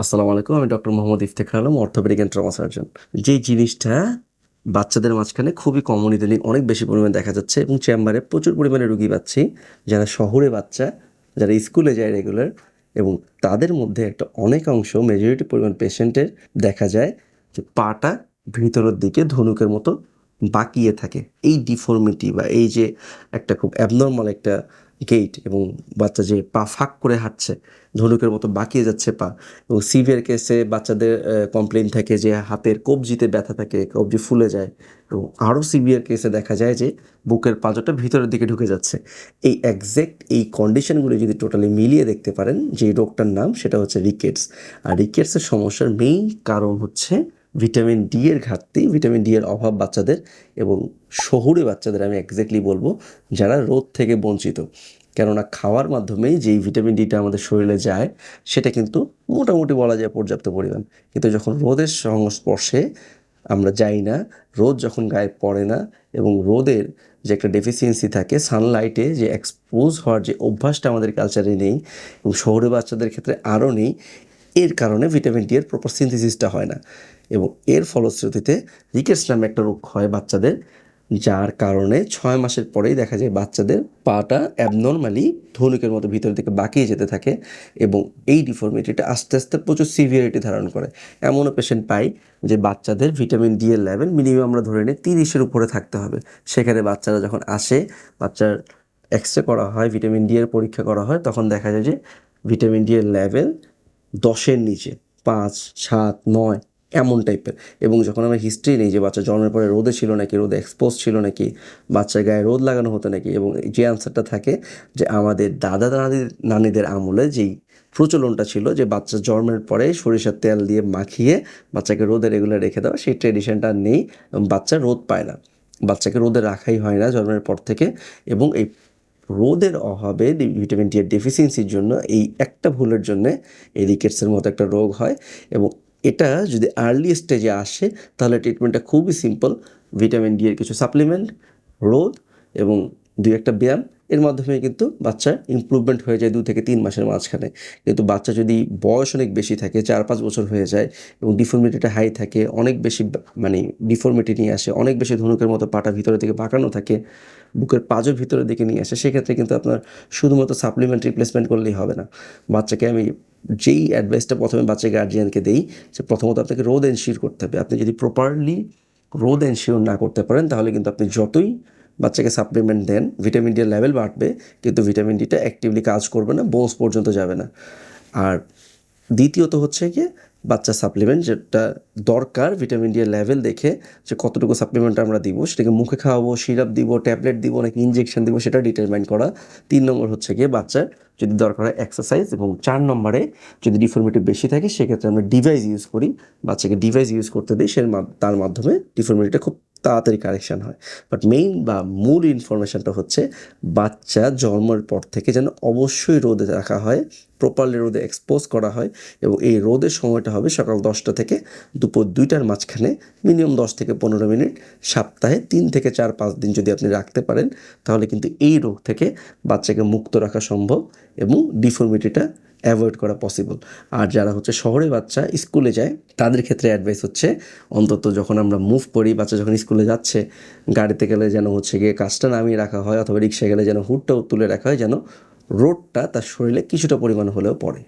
আসসালামু আলাইকুম, আমি doctor Mohammad Iftekhar Alam, orthopaedic and trauma surgeon যেই জিনিসটা বাচ্চাদের মাঝখানে খুবই কমন ইদানিং অনেক বেশি পরিমাণে দেখা যাচ্ছে এবং চেম্বারে প্রচুর পরিমাণে রুগী পাচ্ছি, যারা শহরে বাচ্চা, যারা স্কুলে যায় রেগুলার এবং তাদের মধ্যে একটা অনেক অংশ মেজরিটি পরিমাণ পেশেন্টের দেখা যায় যে পাটা ভিতরের দিকে ধনুকের মতো বাঁকিয়ে থাকে। এই ডিফর্মিটি বা এই যে একটা খুব অ্যাবনর্মাল একটা গেট এবং বাচ্চা যে পা ফাঁক করে হাঁটছে, ধনুকের মতো বাঁকিয়ে যাচ্ছে পা এবং সিভিয়ার কেসে বাচ্চাদের কমপ্লেন থাকে যে হাতের কবজিতে ব্যথা থাকে, কবজি ফুলে যায় এবং আরও সিভিয়ার কেসে দেখা যায় যে বুকের পাঁজরটা ভিতরের দিকে ঢুকে যাচ্ছে। এই একজ্যাক্ট এই কন্ডিশনগুলো যদি টোটালি মিলিয়ে দেখতে পারেন, যে রোগটার নাম সেটা হচ্ছে রিকেটস আর রিকেটসের সমস্যার মেইন কারণ হচ্ছে ভিটামিন ডি এর ঘাটতি, ভিটামিন ডি এর অভাব বাচ্চাদের এবং শহুরে বাচ্চাদের আমি এক্স্যাক্টলি বলব যারা রোদ থেকে বঞ্চিত। কেননা খাওয়ার মাধ্যমেই যেই ভিটামিন ডিটা আমাদের শরীরে যায়, সেটা কিন্তু মোটামুটি বলা যায় পর্যাপ্ত পরিমাণ। কিন্তু যখন রোদের সংস্পর্শে আমরা যাই না, রোদ যখন গায়ে পড়ে না এবং রোদের যে একটা ডেফিসিয়েন্সি থাকে সানলাইটে যে এক্সপোজ হওয়ার যে অভ্যাসটা আমাদের কালচারে নেই এবং শহুরে বাচ্চাদের ক্ষেত্রে আরও নেই এর কারণে ভিটামিন ডি এর প্রপার সিনথেসিসটা হয় না। এবং এর ফলশ্রুতিতে রিকেটস নামে একটা রোগ হয় বাচ্চাদের, যার কারণে ছয় মাসের পরেই দেখা যায় বাচ্চাদের পাটা অ্যাবনর্মালি ধনুকের মতো ভিতর দিকে বাঁকিয়ে যেতে থাকে এবং এই ডিফর্মিটিটা আস্তে আস্তে প্রচুর সিভিয়ারিটি ধারণ করে। এমনও পেশেন্ট পাই যে বাচ্চাদের ভিটামিন ডি এর লেভেল মিনিমাম আমরা ধরে নিই তিরিশের উপরে থাকতে হবে। সেখানে বাচ্চারা যখন আসে, বাচ্চার এক্স রে করা হয় ভিটামিন ডি এর পরীক্ষা করা হয়, তখন দেখা যায় যে ভিটামিন ডি এর লেভেল দশের নিচে, পাঁচ, সাত, নয়, এমন টাইপের এবং যখন আমরা হিস্ট্রি নিই যে বাচ্চা জন্মের পরে রোদে ছিল নাকি, রোদে এক্সপোজ ছিল নাকি, বাচ্চার গায়ে রোদ লাগানো হতো নাকি, এবং যে আনসারটা থাকে যে আমাদের দাদা দাদির নানিদের আমলে যেই প্রচলনটা ছিল যে বাচ্চা জন্মের পরে সরিষার তেল দিয়ে মাখিয়ে বাচ্চাকে রোদে রেগুলার রেখে দেওয়া, সেই ট্রেডিশনটা নেই, বাচ্চা রোদ পায় না। বাচ্চাকে রোদে রাখাই হয় না জন্মের পর থেকে, এবং এই রোদের অভাবে ভিটামিন ডি এর ডেফিসিয়েন্সির জন্য এই একটা ভুলের জন্য এই রিকেটসের মতো একটা রোগ হয় এবং এটা যদি আর্লি স্টেজে আসে, তাহলে ট্রিটমেন্টটা খুবই সিম্পল ভিটামিন ডি এর কিছু সাপ্লিমেন্ট রোদ এবং দুই একটা ব্যায়াম এর মাধ্যমে কিন্তু বাচ্চার ইমপ্রুভমেন্ট হয়ে যায় দু থেকে তিন মাসের মাঝখানে। কিন্তু বাচ্চা যদি বয়স অনেক বেশি থাকে, চার পাঁচ বছর হয়ে যায় এবং ডিফর্মিটিটা হাই থাকে, অনেক বেশি মানে ডিফর্মিটি নিয়ে আসে, অনেক বেশি ধনুকের মতো পাটা ভিতরে থেকে বাঁকানো থাকে, বুকের পাজর ভিতরের দিকে নিয়ে আসে, সেক্ষেত্রে কিন্তু আপনার শুধুমাত্র সাপ্লিমেন্ট রিপ্লেসমেন্ট করলেই হবে না। বাচ্চাকে আমি যেই অ্যাডভাইসটা প্রথমে বাচ্চা গার্জিয়ানকে দেই যে প্রথমত আপনাকে রোদ এনশিওর করতে হবে। আপনি যদি প্রপারলি রোদ এনশিওর না করতে পারেন, তাহলে কিন্তু আপনি যতই বাচ্চাকে সাপ্লিমেন্ট দেন। ভিটামিন ডি লেভেল বাড়বে, কিন্তু ভিটামিন ডিটা অ্যাক্টিভলি কাজ করবে না বোনস পর্যন্ত যাবে না। আর দ্বিতীয়ত হচ্ছে কি বাচ্চা সাপ্লিমেন্ট যেটা দরকার ভিটামিন ডি লেভেল দেখে যে কতটুকু সাপ্লিমেন্ট আমরা দিব, সেটাকে মুখে খাওয়াবো সিরাপ দিব ট্যাবলেট দিব, নাকি ইনজেকশন দিব, সেটা ডিটারমাইন করা। তিন নম্বর হচ্ছে গিয়ে বাচ্চার যদি দরকার হয় এক্সারসাইজ এবং চার নম্বরে যদি ডিফর্মিটি বেশি থাকে, সেক্ষেত্রে আমরা ডিভাইস ইউজ করি। বাচ্চাকে ডিভাইস ইউজ করতে দিই সে তার মাধ্যমে ডিফর্মিটিটা খুব তাড়াতাড়ি কারেকশন হয়। বাট মেইন বা মূল ইনফরমেশনটা হচ্ছে বাচ্চা জন্মের পর থেকে যেন অবশ্যই রোদে রাখা হয় প্রপারলি রোদে এক্সপোজ করা হয় এবং এই রোদের সময়টা হবে সকাল দশটা থেকে দুপুর দুইটার মাঝখানে মিনিমাম দশ থেকে পনেরো মিনিট, সপ্তাহে তিন থেকে চার পাঁচ দিন যদি আপনি রাখতে পারেন, তাহলে কিন্তু এই রোগ থেকে বাচ্চাকে মুক্ত রাখা সম্ভব এবং ডিফর্মিটিটা অ্যাভয়েড করা পসিবল আর যারা হচ্ছে শহরে বাচ্চা স্কুলে যায়, তাদের ক্ষেত্রে অ্যাডভাইস হচ্ছে, অন্তত যখন আমরা মুভ করি, বাচ্চা যখন স্কুলে যাচ্ছে, গাড়িতে গেলে যেন হচ্ছে গিয়ে কাজটা নামিয়ে রাখা হয়, অথবা রিক্সায় গেলে যেন হুডটাও তুলে রাখা হয়, যেন রোডটা তার শরীরে কিছুটা পরিমাণ হলেও পড়ে।